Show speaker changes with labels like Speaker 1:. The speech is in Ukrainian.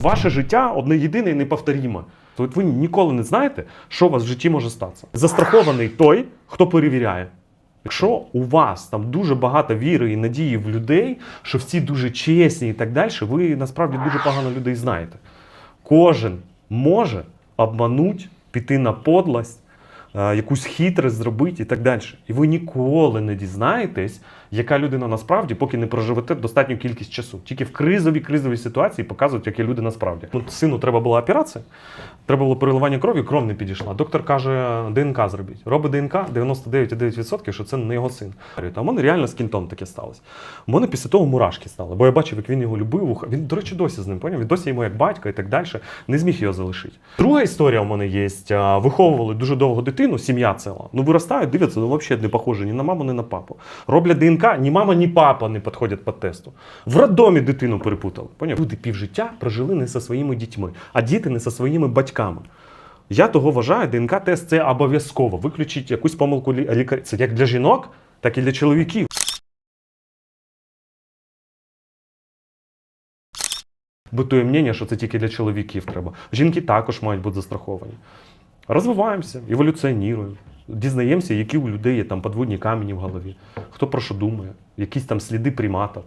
Speaker 1: Ваше життя одне єдине і неповторіме. То от ви ніколи не знаєте, що у вас в житті може статися. Застрахований той, хто перевіряє. Якщо у вас там дуже багато віри і надії в людей, що всі дуже чесні і так далі, ви насправді дуже погано людей знаєте. Кожен може обмануть, піти на подлость, е, якусь хитрость зробити і так далі. І ви ніколи не дізнаєтесь, яка людина насправді, поки не проживете достатню кількість часу. Тільки в кризовій кризовій ситуації показують, які люди насправді. Ну, сину треба була операція, треба було переливання крові, кров не підійшла. Доктор каже, ДНК зробіть. Робить ДНК 99,9%, що це не його син. А в мене реально з кінтом таке сталося. У мене після того мурашки стали, бо я бачив, як він його любив. Він, до речі, досі з ним поняв. Він досі йому як батько і так далі. Не зміг його залишити. Друга історія у мене є. Виховували дуже довго дитину, сім'я ціла. Ну виростають, дивляться, ну взагалі не похоже ні на маму, ні на папу. Роблять ДНК, ні мама, ні папа не підходять по тесту. В роддомі дитину перепутали. Поняв? Люди півжиття прожили не зі своїми дітьми, а діти не зі своїми батьками. Я того вважаю, ДНК-тест це обов'язково. Виключіть якусь помилку лі- лікаря. Це як для жінок, так і для чоловіків. Битує мнення, що це тільки для чоловіків треба. Жінки також мають бути застраховані. Розвиваємося, еволюціонуємо, дізнаємося, які у людей є там подводні камені в голові, хто про що думає, якісь там сліди приматів.